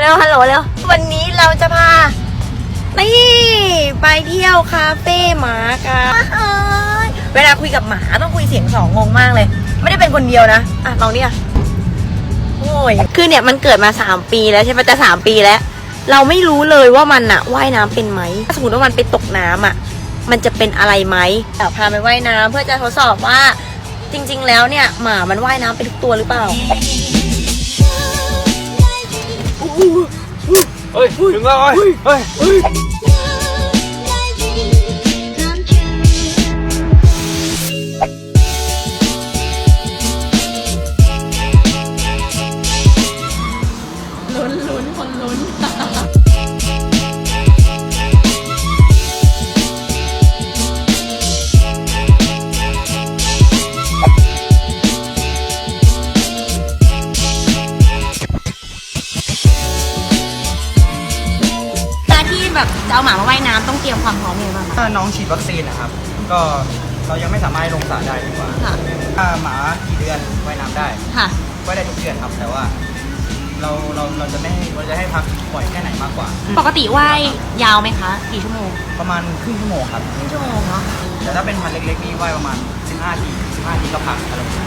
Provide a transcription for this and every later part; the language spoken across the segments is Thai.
เร็วฮัลโหลเร็ววันนี้เราจะพานี่ไปเที่ยวคาเฟ่หมากันเวลาคุยกับหมาต้องคุยเสียงสองงงมากเลย ไม่ได้เป็นคนเดียวนะอะลองเนี่ยโอ้ยคือเนี่ยมันเกิดมาสามปีแล้วใช่ไหมจะสามปีแล้ว เราไม่รู้เลยว่ามันอะว่ายน้ำเป็นไหมถ้าสมมติว่ามันไปตกน้ำอะมันจะเป็นอะไรไหมอะพาไปว่ายน้ำเพื่อจะทดสอบว่าจริง ๆ แล้วเนี่ยหมามันว่ายน้ำเป็นทุกตัวหรือเปล่า เฮ้ยถึงแแบบจะเอาหมามาว่ายน้ำต้องเตรียมความพร้อมยังไงบ้างคะถ้าน้องฉีดวัคซีนนะครับ ก็เรายังไม่สามารถให้ลงสระได้ดีกว่า ค่ะถ้าหมากี่เดือนว่ายน้ำได้ค่ะ ว่ายได้ทุกเดือนครับ แต่ว่าเราเราเราจะไม่ให้เราจะให้พักบ่อยแค่ไหนมากกว่า ปกติว่ายยาวไหมคะกี่ชั่วโมงประมาณครึ่งชั่วโมงครับ ครึ่งชั่วโมงเนาะแต่ถ้าเป็นพันธุ์เล็กๆนี่ว่ายประมาณ 15ที15ทีก็พักอะไรแบบนี้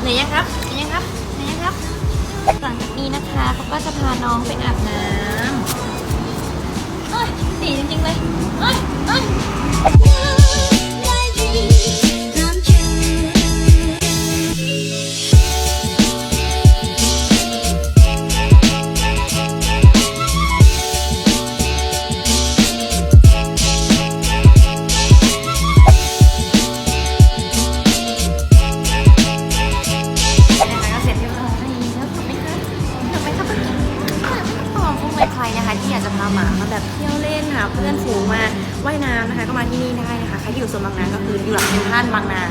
เหนื่อยยังครับเหนื่อยยังครับเหนื่อยยังครับหลังจากนี้นะคะเขาก็จะพาน้องไปอาบน้ำเอ้ยดีจริงๆเลยเอ้ยเอ้ย นะคะ ที่อยากจะพาหมามาแบบเที่ยวเล่นหาเพื่อนฝูงมาว่ายน้ำนะคะ ก็มาที่นี่ได้นะคะใครที่อยู่โซนบางนาก็คืออยู่หลังเซ็นทรัลบางนา